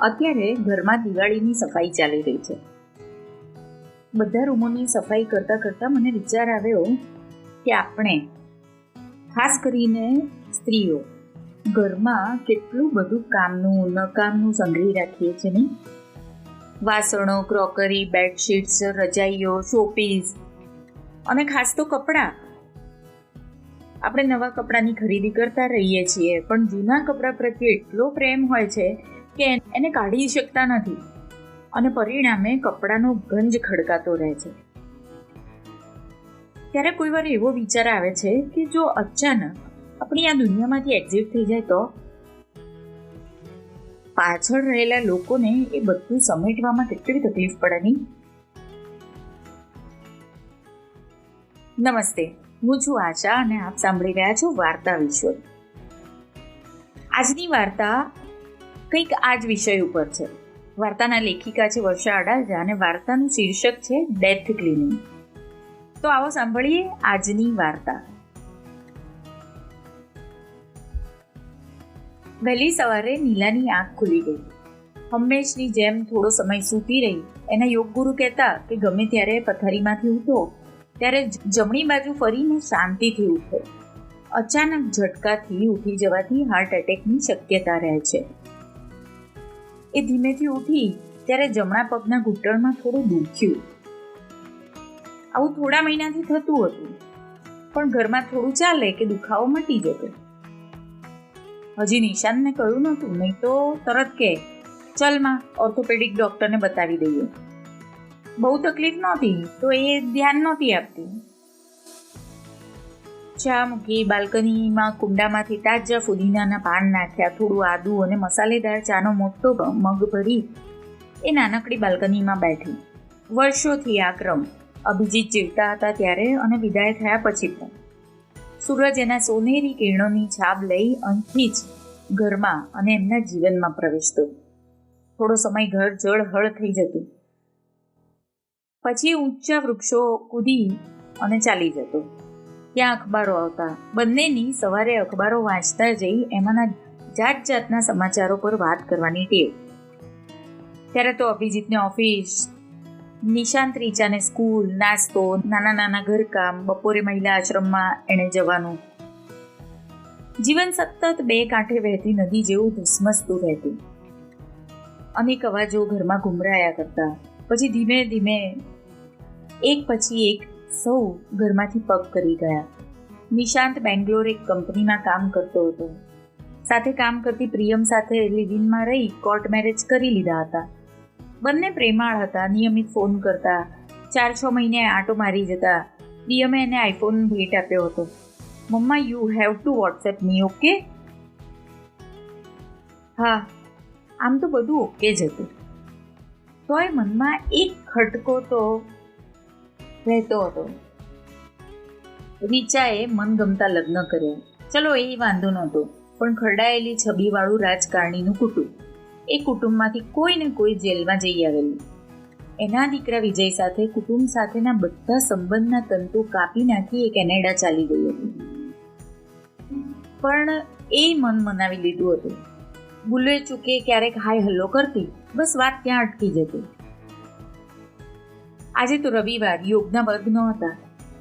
અત્યારે ઘરમાં દિવાળીની સફાઈ ચાલી રહી છે. બધા રૂમોની સફાઈ કરતાં કરતાં મને વિચાર આવ્યો કે આપણે, ખાસ કરીને સ્ત્રીઓ, ઘરમાં કેટલું બધું કામનું નકામનું સંગ્રહી રાખીએ છીએ નહીં? વાસણો, ક્રોકરી, બેડશીટ્સ, રજાઈઓ, શોપીસ અને ખાસ તો કપડાં. આપણે નવા કપડાની ખરીદી કરતા રહીએ છીએ, પણ જૂના કપડાં પ્રત્યે એટલો પ્રેમ હોય છે કે એને કાઢી શકતા નથી. અને પરિણામે કપડાનો ગંજ ખડકાતો રહે છે. ત્યારે કોઈ વાર એવો વિચાર આવે છે કે જો અચાનક આપણી આ દુનિયામાંથી એક્ઝિટ થઈ જાય તો? પાછળ રહેલા લોકોને એ બધું સમેટવામાં કેટલી તકલીફ પડે નહીં? નમસ્તે, હું છું આશા અને આપ સાંભળી રહ્યા છો વાર્તા વિશ્વ આજની વાર્તા કંઈક આ જ વિષય ઉપર છે. વાર્તાના લેખિકા છે વર્ષા અડાલજા અને વાર્તાનું શીર્ષક છે ડેથ ક્લિનિંગ. તો આવો સાંભળીએ આજની વાર્તા. વહેલી સવારે નીલાની આંખ ખુલી ગઈ. હંમેશની જેમ થોડો સમય સૂતી રહી. એના યોગગુરુ કહેતા કે ગમે ત્યારે પથારીમાંથી ઉઠો, ત્યારે જમણી બાજુ ફરીને શાંતિથી ઉઠો. અચાનક ઝટકાથી ઉઠી જવાથી હાર્ટ એટેકની શક્યતા રહે છે. એ ધીમેથી ઉઠી ત્યારે જમણા પગના ઘૂંટણમાં થોડું દુખ્યું આવું થોડા મહિનાથી થતું હતું, પણ ઘરમાં થોડું ચાલે કે દુખાવો મટી જતો. હજી નિશાંતને કહ્યું નહોતું, નહીં તો તરત કે ચલમાં ઓર્થોપેડિક ડૉક્ટરને બતાવી દઈએ. બહુ તકલીફ નહોતી, તો એ ધ્યાન નહોતી આપતી. ચા મૂકી બાલ્કનીમાં કુંડામાંથી તાજા ફુદીનાના પાન નાખ્યા, થોડું આદુ અને મસાલેદાર ચાનો મોટો મગ ભરી એ નાનકડી બાલ્કનીમાં બેઠી. વર્ષોથી આ ક્રમ અભિજીત જીવતા હતા ત્યારે અને વિદાય થયા પછી પણ. સૂરજ એના સોનેરી કિરણોની છાપ લઈ અહીંથી જ ઘરમાં અને એમના જીવનમાં પ્રવેશતો. થોડો સમય ઘર જળ હળ થઈ જતું. પછી ઊંચા વૃક્ષો કૂદી અને ચાલી જતો. ત્યાં અખબારો આવતા. બંનેની સવારે અખબારો વાંચતા જઈ એમાંના જાત જાતના સમાચારો પર વાત કરવાની ટેવ. ત્યારે તો અભિજીતને ઓફિસ, નિશાંત રીચાને સ્કૂલ, નાસ્તો નાના નાના ઘરકામ, બપોરે મહિલા આશ્રમમાં એણે જવાનું. જીવન સતત બે કાંઠે વહેતી નદી જેવું ધસમસતું રહેતું. અનેક અવાજો ઘરમાં ઘુમરાયા કરતા. પછી ધીમે ધીમે એક પછી એક સૌ ઘરમાંથી પગ કરી ગયા. નિશાંત બેંગ્લોર એક કંપનીમાં કામ કરતો હતો. સાથે કામ કરતી પ્રિયમ સાથે લિવિનમાં રહી કોર્ટ મેરેજ કરી લીધા હતા. બંને પ્રેમાળ હતા, નિયમિત ફોન કરતા. ચાર છ મહિને આંટો મારી જતા. પ્રિયમે એને આઈફોન ભેટ આપ્યો હતો. Mamma you have to WhatsApp me okay હા, આમ તો બધું ઓકે જ હતું. તોય મનમાં એક ખટકો તો રહેતો હતો. રીચાએ મનગમતા લગ્ન કર્યા. ચલો, એ વાંધો નહોતો. પણ ખરડાયેલી છબીવાળું રાજકારણીનું કુટુંબ. એ કુટુંબમાંથી કોઈ ને કોઈ જેલમાં જઈ આવેલું. એના દીકરા વિજય સાથે, કુટુંબ સાથેના બધા સંબંધના તંતુ કાપી નાખી એ કેનેડા ચાલી ગઈ હતી. પણ એ મન મનાવી લીધું હતું. બુલે ચૂકે ક્યારેક હાય હલ્લો કરતી, બસ વાત ત્યાં અટકી જતી. આજે તો રવિવાર યોગના વર્ગ ન હતા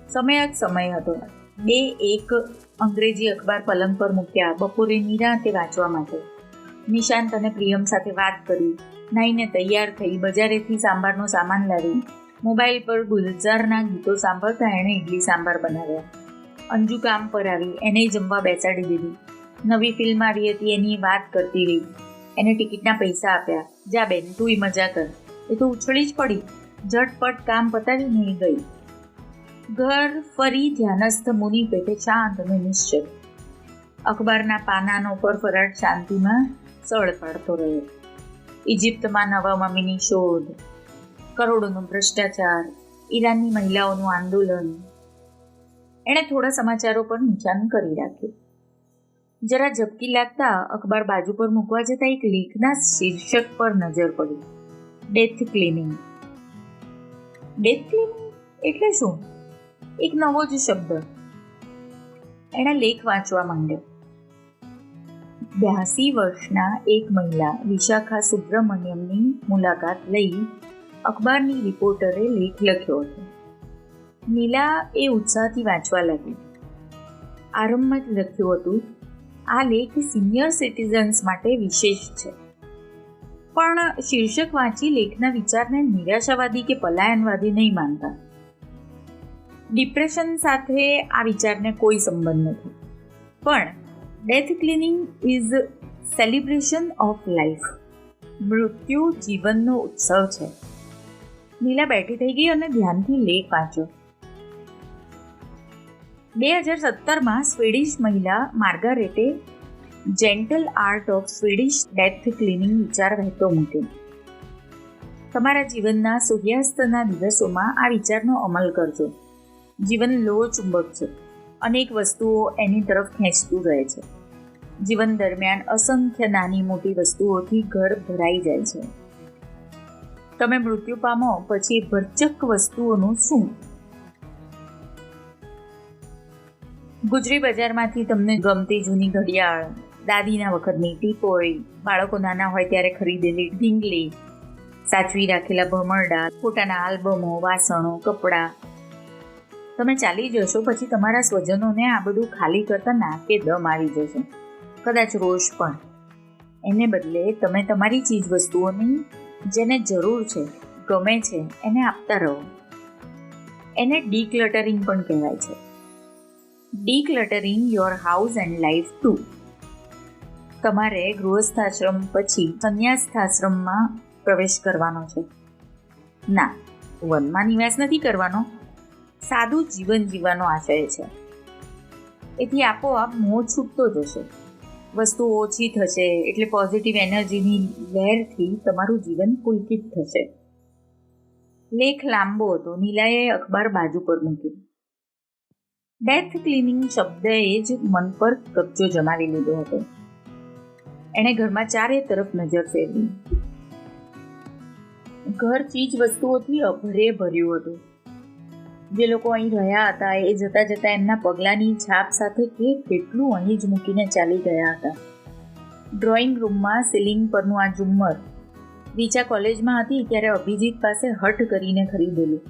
સમય જ સમય હતો. બે એક અંગ્રેજી અખબાર પલંગ પર મૂક્યા બપોરે નિરાંતે વાંચવા માટે. નિશાંત અને પ્રિયમ સાથે વાત કરી. નાઈને તૈયાર થઈ બજારેથી સાંભારનો સામાન લાવી. મોબાઈલ પર ગુલઝારના ગીતો સાંભળતા એણે ઇડલી સાંભાર બનાવ્યા. અંજુ કામ પર આવી, એને જમવા બેસાડી દીધી. નવી ફિલ્મ આવી હતી, એની વાત કરતી રહી. એને ટિકિટના પૈસા આપ્યા. જા બેન તું મજા કર. એ તો ઉછળી જ પડી. ઝટપટ કામ પતાવીને ગઈ. ઘર ફરી ધ્યાનસ્થ મુનિ પેટે શાંત અને નિશ્ચય અખબારના પાનાનો ફરફરાટ શાંતિમાં સળ પાડતો રહ્યો. ઇજિપ્તમાં નવા મમ્મીની શોધ, કરોડોનો ભ્રષ્ટાચાર, ઈરાનની મહિલાઓનું આંદોલન. એણે થોડા સમાચારો પર નિશાન કરી રાખ્યું. જરા ઝપકી લાગતા અખબાર બાજુ પર મૂકવા જતાં એક લેખના શીર્ષક પર નજર પડી. ડેથ ક્લિનિંગ ડેથ ક્લિનિંગ એટલે શું? એક નવો જ શબ્દ. એણે લેખ વાંચવા માંડ્યો. બ્યાસી વર્ષના એક મહિલા વિશાખા સુબ્રમણ્યમની મુલાકાત લઈ અખબારની રિપોર્ટરે લેખ લખ્યો હતો. નીલા એ ઉત્સાહથી વાંચવા લાગી. આરંભમાં જ લખ્યું હતું, આ લેખ સિનિયર સિટીઝન્સ માટે વિશેષ છે. પણ શીર્ષક વાંચી લેખના વિચારને નિરાશાવાદી કે પલાયનવાદી નહીં માનતા. ડિપ્રેશન સાથે આ વિચારને કોઈ સંબંધ નથી. પણ death cleaning is celebration of life. મૃત્યુ જીવનનો ઉત્સવ છે. નીલા બેઠી થઈ ગઈ અને ધ્યાનથી લેખ વાંચ્યો બે હજાર સત્તરમાં સ્વીડિશ મહિલા માર્ગારેટે gentle art of Swedish death cleaning વિચાર વહેતો મૂક્યો. તમારા જીવનના સૂર્યાસ્તના દિવસોમાં આ વિચારનો અમલ કરજો. જીવન લોહ ચુંબક છે. અનેક વસ્તુઓ એની તરફ ખેંચતું રહે છે. જીવન દરમિયાન અસંખ્ય નાની મોટી વસ્તુઓથી ઘર ભરાઈ જાય છે. તમે મૃત્યુ પામો પછી ભરચક વસ્તુઓનું શું? ગુજરી બજારમાંથી તમને ગમતી જૂની ઘડિયાળ દાદીના વખતની ટીપોળી બાળકો નાના હોય ત્યારે ખરીદેલી ઢીંગલી, સાચવી રાખેલા ભમરડા પોતાના આલ્બમો, વાસણો, કપડાં. તમે ચાલી જશો પછી તમારા સ્વજનોને આ બધું ખાલી કરતા નાકે દમ આવી જશે. કદાચ રોષ પણ. એને બદલે તમે તમારી ચીજ વસ્તુઓની જેને જરૂર છે, ગમે છે, એને આપતા રહો. એને ડીક્લટરિંગ પણ કહેવાય છે. Decluttering your house and life too. તમારે ગૃહસ્થાશ્રમ પછી સંન્યાસ્થાશ્રમમાં પ્રવેશ કરવાનો છે. ના, વનમાં નિવાસ નથી કરવાનો. સાદું જીવન જીવવાનો આશય છે. એથી આપોઆપ મોહ છૂટતો જશે. વસ્તુ ઓછી થશે, એટલે પોઝિટિવ એનર્જીની લહેરથી તમારું જીવન પુલકિત થશે. લેખ લાંબો હતો. નીલાએ અખબાર બાજુ પર મૂક્યું. ડેથ ક્લિનિંગ શબ્દએ જ મન પર કબજો જમાવી લીધો હતો. એણે ઘરમાં ચારે તરફ નજર ફેરવી. ઘર ચીજ વસ્તુઓથી અભરે ભર્યું હતું. જે લોકો અહીં રહ્યા હતા એ જતા જતા એમના પગલાંની છાપ સાથે કે કેટલું અહીં જ મૂકીને ચાલી ગયા હતા. ડ્રોઈંગ રૂમમાં સિલિંગ પરનું આ ઝુમ્મર રીચા કોલેજમાં હતી ત્યારે અભિજીત પાસે હઠ કરીને ખરીદેલું.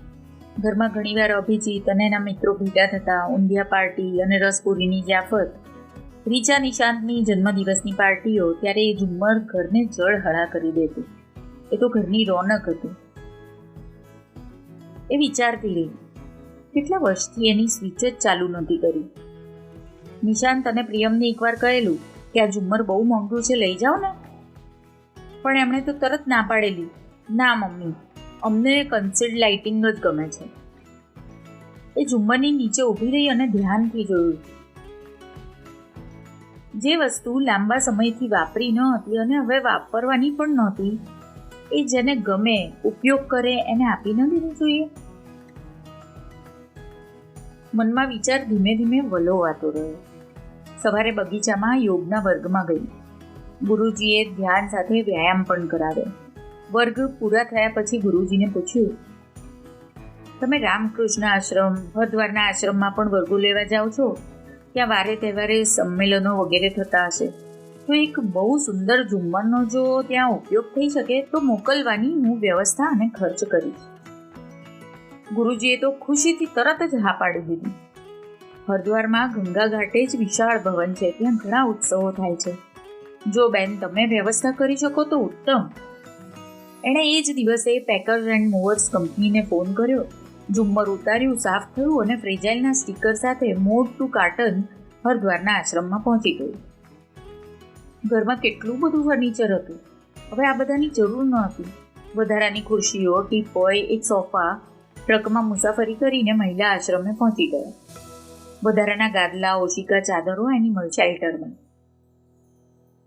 ઘરમાં ઘણીવાર અભિજીત અને એના મિત્રો ભેગા થતા, ઊંધિયા પાર્ટી અને રસપુરીની જાફત રીચા નિશાંતની જન્મદિવસની પાર્ટીઓ ત્યારે એ ઝુમ્મર ઘરને જળ હળા કરી દેતું. એ તો ઘરની રોનક હતી. એ વિચારતી રહી, કેટલા વર્ષથી એની સ્વિચ જ ચાલુ નહોતી કરી? નિશાંત અને પ્રિયમને એકવાર કહેલું કે, આ ઝુમ્મર બહુ મોંઘું છે, લઈ જાઓ ને. પણ એમણે તો તરત ના પાડેલી, ના, મમ્મી, અમને કન્સિલ્ડ લાઇટિંગ જ ગમે છે. એ ઝુમ્મરની નીચે ઊભી રહી અને ધ્યાનથી જોયું જે વસ્તુ લાંબા સમયથી વાપરી ન હતી અને હવે વાપરવાની પણ નહોતી, એ જેને ગમે ઉપયોગ કરે એને આપી ન દેવું જોઈએ. મનમાં વિચાર ધીમે ધીમે વલોવાતો રહ્યો. સવારે બગીચામાં યોગના વર્ગમાં ગઈ. ગુરુજીએ ધ્યાન સાથે વ્યાયામ પણ કરાવ્યો. વર્ગ પૂરા થયા પછી ગુરુજીને પૂછ્યું, તમે રામકૃષ્ણ આશ્રમ, હરદ્વારના આશ્રમમાં પણ વર્ગો લેવા જાઓ છો? ત્યાં વારે તહેવારે સંમેલનો વગેરે થતા હશે. તો એક બહુ સુંદર ઝુમ્મરનો જો ત્યાં ઉપયોગ થઈ શકે, તો મોકલવાની હું વ્યવસ્થા અને ખર્ચ કરીશ. ગુરુજીએ તો ખુશીથી તરત જ હા પાડી દીધી. હરદ્વારમાં ગંગા ઘાટે જ વિશાળ ભવન છે, ત્યાં ઘણા ઉત્સવો થાય છે. જો બેન, તમે વ્યવસ્થા કરી શકો તો ઉત્તમ. એણે એ જ દિવસે પેકર્સ એન્ડ મૂવર્સ કંપનીને ફોન કર્યો. ઝુમ્મર ઉતાર્યું, સાફ થયું અને ફ્રેજાઇલના સ્ટીકર સાથે મોટું કાર્ટન હરદ્વારના આશ્રમમાં પહોંચી ગયું. ઘરમાં કેટલું બધું ફર્નિચર હતું. હવે આ બધાની જરૂર ન હતી. વધારાની ખુરશીઓ, ટીપોય, એક સોફા, ટ્રકમાં મુસાફરી કરીને મહિલા આશ્રમે પહોંચી ગયા. વધારાના ગાદલા ઓશિકા ચાદરો એનિમલ શેલ્ટરમાં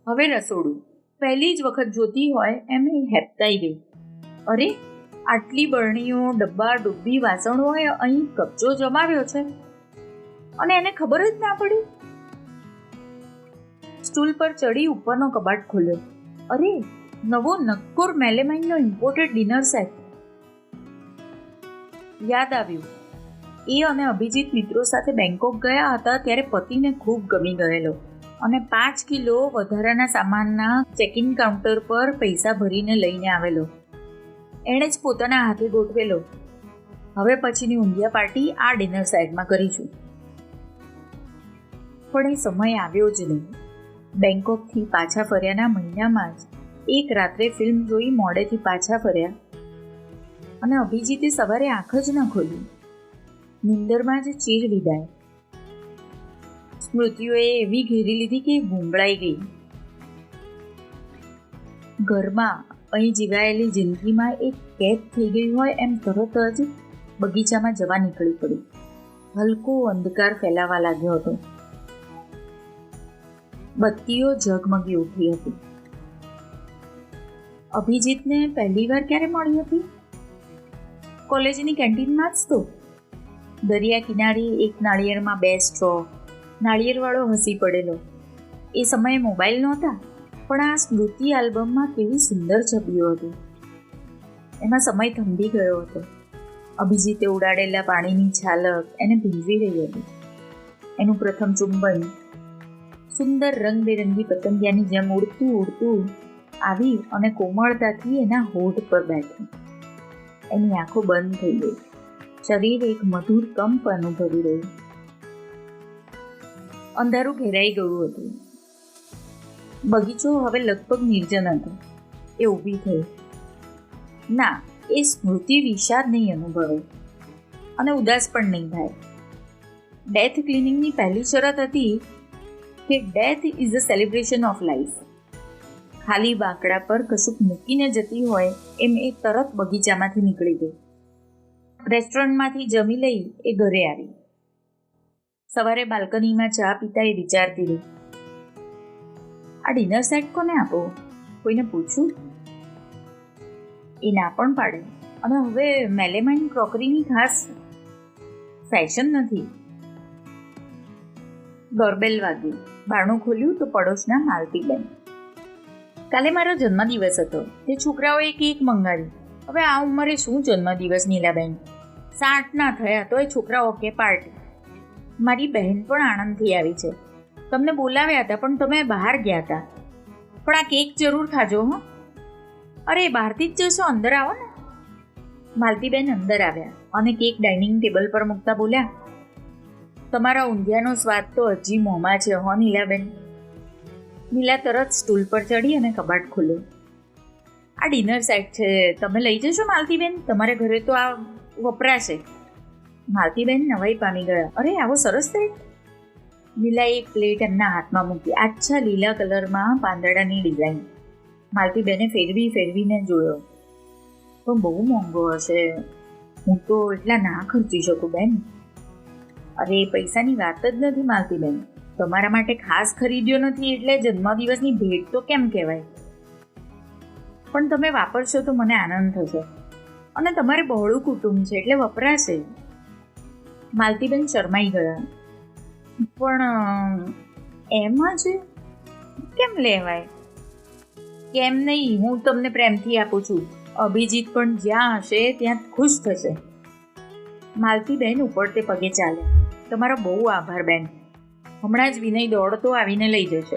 હવે રસોડું. પહેલી જ વખત જોતી હોય એમ એ હેપતાઈ ગઈ. અરે આટલી બરણીઓ, ડબ્બા ડુબ્બી વાસણોએ અહીં કબજો જમાવ્યો છે? અને એને ખબર જ ના પડી? સ્ટૂલ પર ચડી ઉપરનો કબાટ ખોલ્યો. અરે, નવો નક્કોર મેલેમાઇનનો ઇમ્પોર્ટેડ ડિનર સેટ યાદ આવ્યું. એ અને અભિજીત મિત્રો સાથે બેંકોક ગયા હતા ત્યારે પતિને ખૂબ ગમી ગયેલો. અને પાંચ કિલો વધારાના સામાનના ચેકિંગ કાઉન્ટર પર પૈસા ભરીને લઈને આવેલો. એણે જ પોતાના હાથે ગોઠવેલો. હવે પછીની ઊંધિયા પાર્ટી આ ડિનર સાઇડમાં કરીશું. પણ એ સમય આવ્યો જ નહીં. બેંકોકથી પાછા ફર્યાના મહિનામાં જ એક રાત્રે ફિલ્મ જોઈ મોડેથી પાછા ફર્યા. અને અભિજીતે સવારે આંખ જ ન ખોલી. નિંદરમાં જ ચીર વિદાય સ્મૃતિઓએ એવી ઘેરી લીધી કે ગુંબળાઈ ગઈ. ઘરમાં અહીં જીવાયેલી જિંદગીમાં એક કેદ થઈ ગઈ હોય એમ તરત જ બગીચામાં જવા નીકળી પડી હલકો અંધકાર ફેલાવા લાગ્યો હતો. બત્તીઓ ઝગમગી ઉઠી હતી. અભિજીતને પહેલી વાર ક્યારે મળી હતી? કોલેજની કેન્ટીનમાં જ તો. દરિયા કિનારે એક નાળિયેરમાં બે સ્ટ્રો. નાળિયેરવાળો હસી પડેલો. એ સમયે મોબાઈલ નહોતા. પણ આ સ્મૃતિ આલ્બમમાં કેવી સુંદર છબીઓ હતી. એમાં સમય થંભી ગયો હતો. અભિજીતે ઉડાડેલા પાણીની છાલક એને ભીંજવી રહી હતી. એનું પ્રથમ ચુંબન સુંદર રંગબેરંગી પતંગિયાની જેમ ઉડતું ઉડતું આવી અને કોમળતાથી એના હોઠ પર બેઠી. એની આંખો બંધ થઈ ગઈ. શરીર એક મધુર કંપ અનુભવી રહ્યું. અંધારું ઘેરાઈ ગયું હતું. બગીચો હવે લગભગ નિર્જન હતો. એ ઊભી થઈ. ના, એ સ્મૃતિ વિષાદ નહીં અનુભવે. અને ઉદાસ પણ નહીં થાય. ડેથ ક્લિનિંગની પહેલી શરત હતી કે death is a celebration of life ખાલી બાંકડા પર કશુંક મૂકીને જતી હોય એમ એ તરત બગીચામાંથી નીકળી ગઈ. રેસ્ટોરન્ટમાંથી જમી લઈ એ ઘરે આવી. સવારે બાલ્કનીમાં ચા પીતા એ વિચારતી રહી. આ ડિનર સેટ કોને આપો? કોઈને પૂછું? એ ના પણ પાડે. અને હવે મેલેમાઇન ક્રોકરીની ખાસ ફેશન નથી. ડોરબેલ વાગ્યું બારણું ખોલ્યું તો પડોશના માલતીબેન કાલે મારો જન્મદિવસ હતો. તે છોકરાઓએ કેક મંગાવી. હવે આ ઉંમરે શું જન્મદિવસ નીલાબેન? સાઠ ના થયા એ છોકરાઓ કે પાર્ટી. મારી બહેન પણ આણંદથી આવી છે. તમને બોલાવ્યા હતા, પણ તમે બહાર ગયા હતા. પણ આ કેક જરૂર ખાજો, હો. અરે, બહારથી જ જશો, અંદર આવો ને. માલતીબેન અંદર આવ્યા અને કેક ડાઇનિંગ ટેબલ પર મૂકતા બોલ્યા, તમારા ઊંધિયાનો સ્વાદ તો હજી મોંમાં છે, હો, નીલાબેન. નીલા તરત સ્ટૂલ પર ચડી અને કબાટ ખોલ્યો. આ ડિનર સેટ છે, તમે લઈ જશો, માલતીબેન? તમારે ઘરે તો આ વપરાશે. માલતીબેન નવાઈ પામી ગયા. અરે, આવો સરસ સેટ. નીલા એક પ્લેટ એમના હાથમાં મૂકી, આછા લીલા કલરમાં પાંદડાની ડિઝાઇન માલતીબેને ફેરવી ફેરવીને જોયો. પણ બહુ મોંઘો હશે. હું તો એટલા ના ખર્ચી શકું બેન. અરે, પૈસાની વાત જ નથી માલતી બેન. તમારા માટે ખાસ ખરીદ્યો નથી એટલે જન્મદિવસની ભેટ તો કેમ કહેવાય? પણ તમે વાપરશો તો મને આનંદ થશે. અને તમારે બહોળું કુટુંબ છે એટલે વપરાશે. માલતીબેન શરમાઈ ગયા. પણ એમાં જ કેમ લેવાય? કેમ નહીં? હું તમને પ્રેમથી આપું છું. અભિજીત પણ જ્યાં હશે, ત્યાં ખુશ થશે. માલતીબેન ઉપડતે પગે ચાલ્યા. તમારો બહુ આભાર, બેન. હમણાં જ વિનય દોડતો આવીને લઈ જશે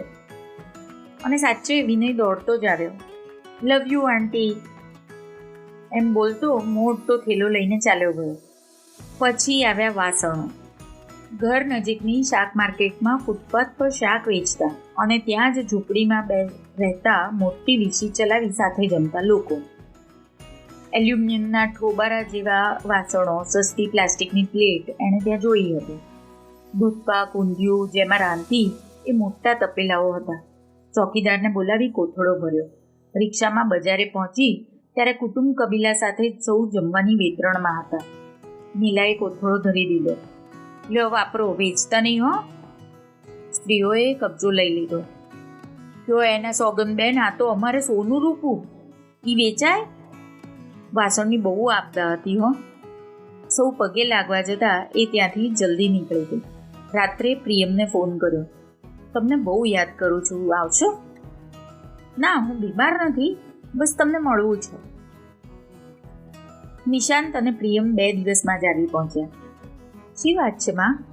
અને સાચે વિનય દોડતો જ આવ્યો. લવ યુ આંટી એમ બોલતો મોટો થેલો લઈને ચાલ્યો ગયો. પછી આવ્યા વાસણો. ઘર નજીકની શાક માર્કેટમાં ફૂટપાથ પર શાક વેચતા અને ત્યાં જ ઝૂંપડીમાં બે રહેતા મોટી વીછી ચલાવી સાથે જમતા લોકો. એલ્યુમિનિયમના ઠોબારા જેવા વાસણો, સસ્તી પ્લાસ્ટિકની પ્લેટ એણે ત્યાં જોઈ હતી. દૂધપાક, ઊંધિયું જેમાં રાંધી એ મોટા તપેલાઓ હતા. ચોકીદારને બોલાવી કોથળો ભર્યો. રિક્ષામાં બજારે પહોંચી ત્યારે કુટુંબ કબીલા સાથે સૌ જમવાની વેતરણમાં હતા. નીલાએ કોથળો ધરી દીધો. લ્યો વાપરો, વેચતા નહીં હો. સ્ત્રીઓએ કબજો લઈ લીધો. જો એના સોગન બેન, આ તો અમારે સોનું રૂપું. ઈ વેચાય? વાસણની બહુ આપતા હતી હો. સૌ પગે લાગવા જતા એ ત્યાંથી જલ્દી નીકળી ગઈ. રાત્રે પ્રિયમને ફોન કર્યો. તમને બહુ યાદ કરું છું, આવશો? ના, હું બીમાર નથી. બસ તમને મળવું છે. નિશાંત અને પ્રિયમ બે દિવસમાં જ આવી પહોંચ્યા. શી વાત છે, માં.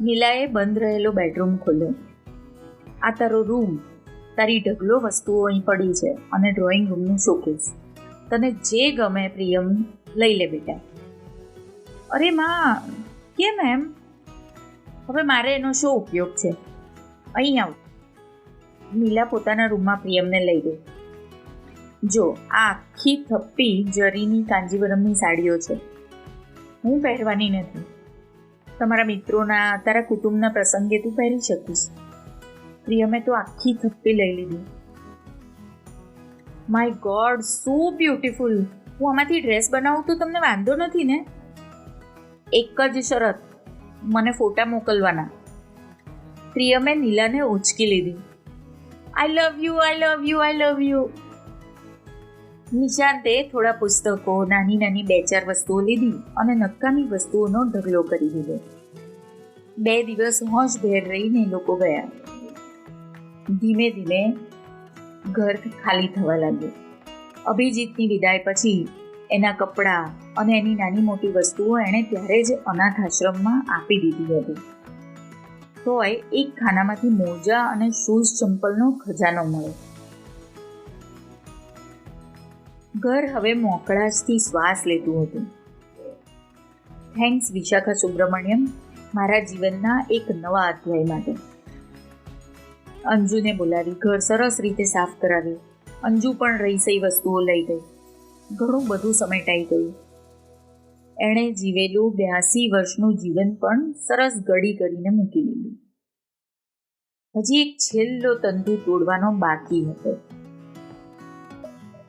નીલાએ બંધ રહેલો બેડરૂમ ખોલ્યો. આ તારો રૂમ તારી ઢગલો વસ્તુઓ અહીં પડી છે અને ડ્રોઈંગ રૂમનું શોકેસ તને જે ગમે પ્રિયમ, લઈ લે બેટા. અરે, માં, કેમ એમ? હવે મારે એનો શું ઉપયોગ છે. અહીં આવ. નીલા પોતાના રૂમમાં પ્રિયમને લઈ ગઈ જો, આ આખી થપ્પી જરીની કાંજીવરમની સાડીઓ છે. હું પહેરવાની નથી. તમારા મિત્રોના, તારા કુટુંબના પ્રસંગે તું પહેરી શકીશ. પ્રિયમે તો આખી થપ્પી લઈ લીધી. માય ગોડ સો બ્યુટીફુલ હું આમાંથી ડ્રેસ બનાવું તો તમને વાંધો નથી ને? એક જ શરત, મને ફોટા મોકલવાના. પ્રિયમે નીલાને ઉચકી લીધી. I love you I love you I love you નિશાંતે થોડા પુસ્તકો, નાની નાની બે ચાર વસ્તુઓ લીધી અને નકામી વસ્તુઓનો ઢગલો કરી દીધો. બે દિવસ હોશભેર રહીને લોકો ગયા. ધીમે ધીમે ઘર ખાલી થવા લાગ્યું. અભિજીતની વિદાય પછી એના કપડાં અને એની નાની મોટી વસ્તુઓ એણે ત્યારે જ અનાથ આશ્રમમાં આપી દીધી હતી. તોય એક ખાનામાંથી મોજા અને શૂઝ ચંપલનો ખજાનો મળ્યો. ઘર હવે મોકળાશથી શ્વાસ લેતું હતું. થેન્ક્સ વિશાખા સુબ્રમણ્યમ, મારા જીવનના એક નવા અધ્યાય માટે. અંજુને બોલાવી ઘર સરસ રીતે સાફ કરાવ્યું. અંજુ પણ રહીસઈ વસ્તુઓ લઈ ગઈ. ઘણું બધું સમેટાઈ ગયું. એણે જીવેલું બ્યાસી વર્ષનું જીવન પણ સરસ ગળી કરીને મૂકી દીધું. હજી એક છેલ્લો તંતુ તોડવાનો બાકી હતો.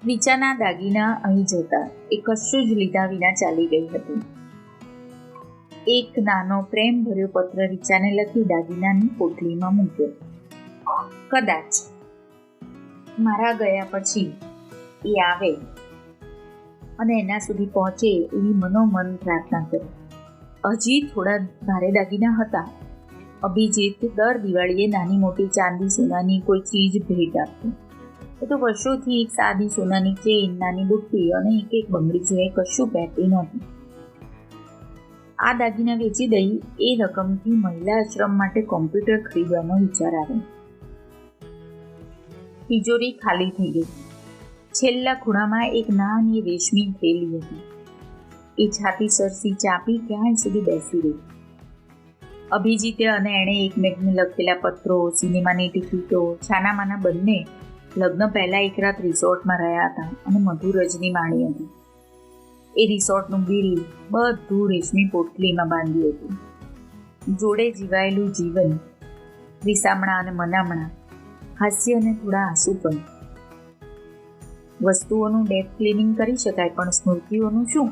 રીચાના દાગીના અહીં જતા એ કશું જ લીધા વિના ચાલી ગઈ હતી. એક નાનો પ્રેમ ભર્યો પત્ર રીચાને લખી દાગીનાની પોટલીમાં મૂક્યો. કદાચ. મારા ગયા પછી એ આવે. અને એના સુધી પહોંચે એવી મનોમન પ્રાર્થના કરી. હજી થોડા ભારે દાગીના હતા. અભિજીત દર દિવાળીએ નાની મોટી ચાંદી સોનાની કોઈ ચીજ ભેટ આપતું. એ તો વર્ષોથી એક સાદી સોનાની ચેઇન નાની બુટ્ટી અને એક એક બંગડી સિવાય કશું પહેરતી નહોતી. આ દાગીના વેચી દઈ એ રકમથી મહિલા આશ્રમ માટે કોમ્પ્યુટર ખરીદવાનો વિચાર આવ્યો. તિજોરી ખાલી થઈ ગઈ. છેલ્લા ખૂણામાં એક નાની રેશમી થેલી હતી. એ છાતી સરસી ચાપી ક્યાંય સુધી બેસી રહી. અભિજીતે અને એણે એકમેકને લખેલા પત્રો, સિનેમાની ટિકિટો, છાનામાના બંને લગ્ન પહેલા એક રાત રિસોર્ટમાં રહ્યા હતા અને મધુ રજની માણી હતી. એ રિસોર્ટનું બિલ બધું રેશમી પોટલીમાં બાંધ્યું હતું. જોડે જીવાયેલું જીવન, વિસામણા અને મનામણા, હાસ્ય અને થોડા આંસુ પણ. વસ્તુઓનું ડેપ ક્લિનિંગ કરી શકાય, પણ સ્મૃતિઓનું શું?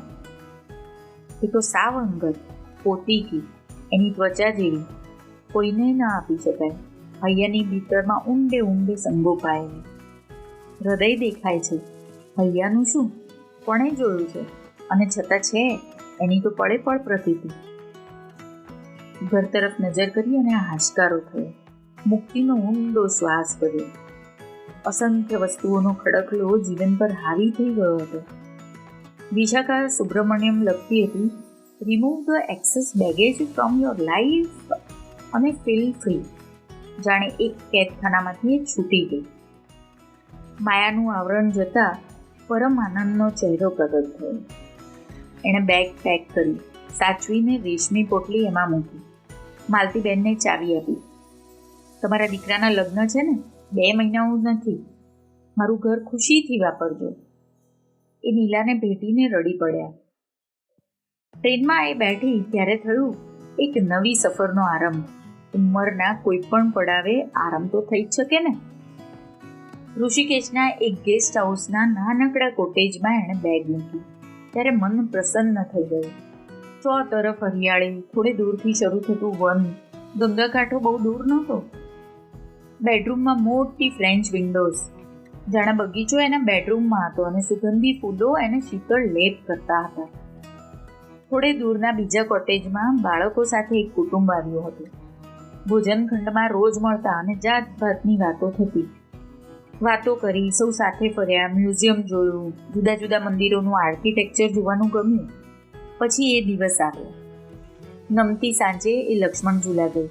એ તો સાવ અંગત, પોતીકી, એની ત્વચા જેવી, કોઈને ના આપી શકાય. હૈયાની ભીતરમાં ઊંડે ઊંડે સંગોપાયેલી હૃદય દેખાય છે. હૈયાનું શું? કોણે જોયું છે? અને છતાં છે, એની તો પડે પડ પ્રતીતિ. ઘર તરફ નજર કરી અને હાશકારો થયો. મુક્તિનો ઊંડો શ્વાસ ભર્યો અસંખ્ય વસ્તુઓનો ખડકલો જીવન પર હાવી થઈ ગયો હતો. વિશાખા સુબ્રમણ્યમ લખતી હતી remove the excess baggage from your life અને ફીલ ફ્રી જાણે એક કેદખાનામાંથી છૂટી ગઈ. માયાનું આવરણ જતા પરમ આનંદનો ચહેરો પ્રગટ થયો. એણે બેગ પેક કરી, સાચવીને રેશમી પોટલી એમાં મૂકી. માલતીબેનને ચાવી આપી. તમારા દીકરાના લગ્ન છે ને? બે મહિનાઓ નથી. મારું ઘર ખુશીથી વાપરજો. એ નીલાને ભેટીને રડી પડ્યા. ટ્રેનમાં એ બેઠી ત્યારે થયું એક નવી સફરનો આરંભ. ઉંમરના કોઈ પણ પડાવે આરામ તો થઈ જ શકે ને? ઋષિકેશના એક ગેસ્ટ હાઉસના નાનકડા કોટેજમાં એણે બેગ મૂકી ત્યારે મન પ્રસન્ન થઈ ગયું. ચો તરફ હરિયાળી, થોડે દૂરથી શરૂ થતું વન. ગંગાકાંઠો બહુ દૂર નહોતો. બેડરૂમમાં મોટી ફ્રેન્ચ વિન્ડોઝ જાણે બગીચો એના બેડરૂમમાં હતો અને સુગંધી ફૂલો એને શીતળ લેપ કરતા હતા. થોડે દૂરના બીજા કોટેજમાં બાળકો સાથે એક કુટુંબ આવ્યું હતું. ભોજનખંડમાં રોજ મળતા અને જાત ભાતની વાતો થતી. વાતો કરી, સૌ સાથે ફર્યા, મ્યુઝિયમ જોયું, જુદા જુદા મંદિરોનું આર્કિટેક્ચર જોવાનું ગમ્યું. પછી એ દિવસ આવ્યો. નમતી સાંજે એ લક્ષ્મણ ઝૂલા ગઈ.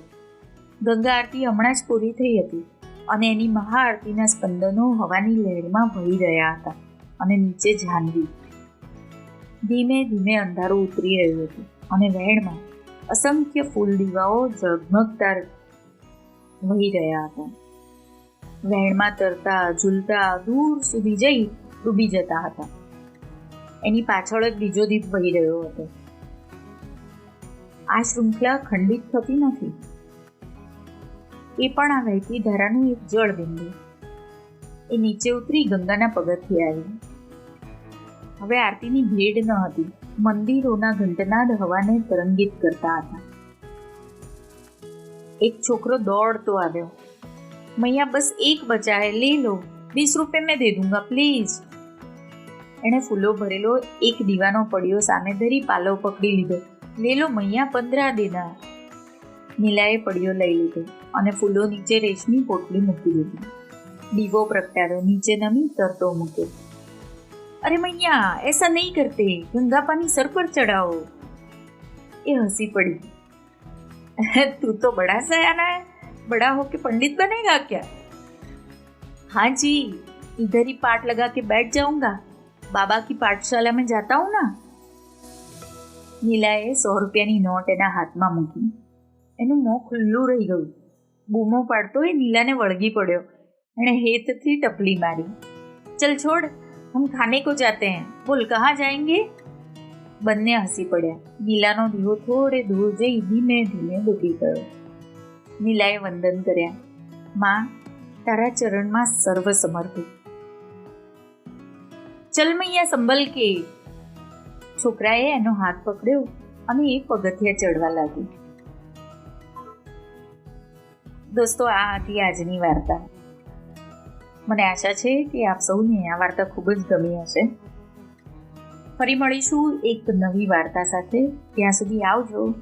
ગંગા આરતી હમણાં જ પૂરી થઈ હતી અને એની મહાઆરતીના સ્પંદનો હવાની લહેરમાં વહી રહ્યા હતા અને નીચે જાનવી. ધીમે ધીમે અંધારું ઉતરી રહ્યું હતું અને વહેણમાં અસંખ્ય ફૂલ દીવાઓ ઝગમગતા વહી રહ્યા હતા. વહેણમાં તરતા, ઝૂલતા, દૂર સુધી જઈ ડૂબી જતા હતા. એની પાછળ જ બીજો દીપ વહી રહ્યો હતો. આ શૃંખલા ખંડિત થતી નથી. એ પણ આ વહેતી ધારાનું એક જળ બિંદુ. એ નીચે ઉતરી ગંગાના પગથિયે આવી. હવે આરતીની ભીડ ન હતી. મંદિરોના ઘંટનાદ હવાને તરંગિત કરતા હતા. એક છોકરો દોડતો આવ્યો. મૈયા બસ એક बचा है લો. વીસ बीस મેં દે દૂંગા પ્લીઝ એણે ફૂલો ભરેલો એક દીવાનો પડ્યો સામે ધરી પાલો પકડી લીધો. લે લો મૈયા, પંદરા દેના. નીલાએ પડ્યો લઈ લીધો અને ફૂલો નીચે રેશમી પોટલી મૂકી દીધી. દીવો પ્રગટાડ્યો નીચે નમી તરતો મૂક્યો. અરે મૈયા, એસા નહીં કરતે ગંગાપાની સર પર ચડાવો એ હસી પડી. તું તો બડા સયાના बड़ा हो के पंडित बनेगा क्या हाँ जी इधर ही पाठ लगा के बैठ जाऊँगा બાબા કી પાઠશાલા મેં જાતા હું ના નીલાએ સો રૂપિયાની નોટ એના હાથમાં મૂકી એનું મોં ખુલ્લું રહી ગયું બૂમો પાડતો એ નીલાને વળગી પડ્યો એણે હેતથી ટપલી મારી ચલ છોડ હમ ખાને કો જાતે હૈ બોલ કહા જાએંગે બંને હસી પડ્યા નીલાનો દીવો થોડે દૂર જઈ ધીમે ધીમે ડૂબી ગયો નીલાએ વંદન કર્યા, માં, તારા ચરણમાં સર્વ સમર્પિત ચલ સંભલ કે? છોકરાએ એનો હાથ પકડ્યો અને એ પગથિયા ચડવા લાગ્યું. દોસ્તો, આ હતી આજની વાર્તા. મને આશા છે કે આપ સૌને આ વાર્તા ખૂબ જ ગમી હશે. ફરી મળીશું એક નવી વાર્તા સાથે. ત્યાં સુધી આવજો.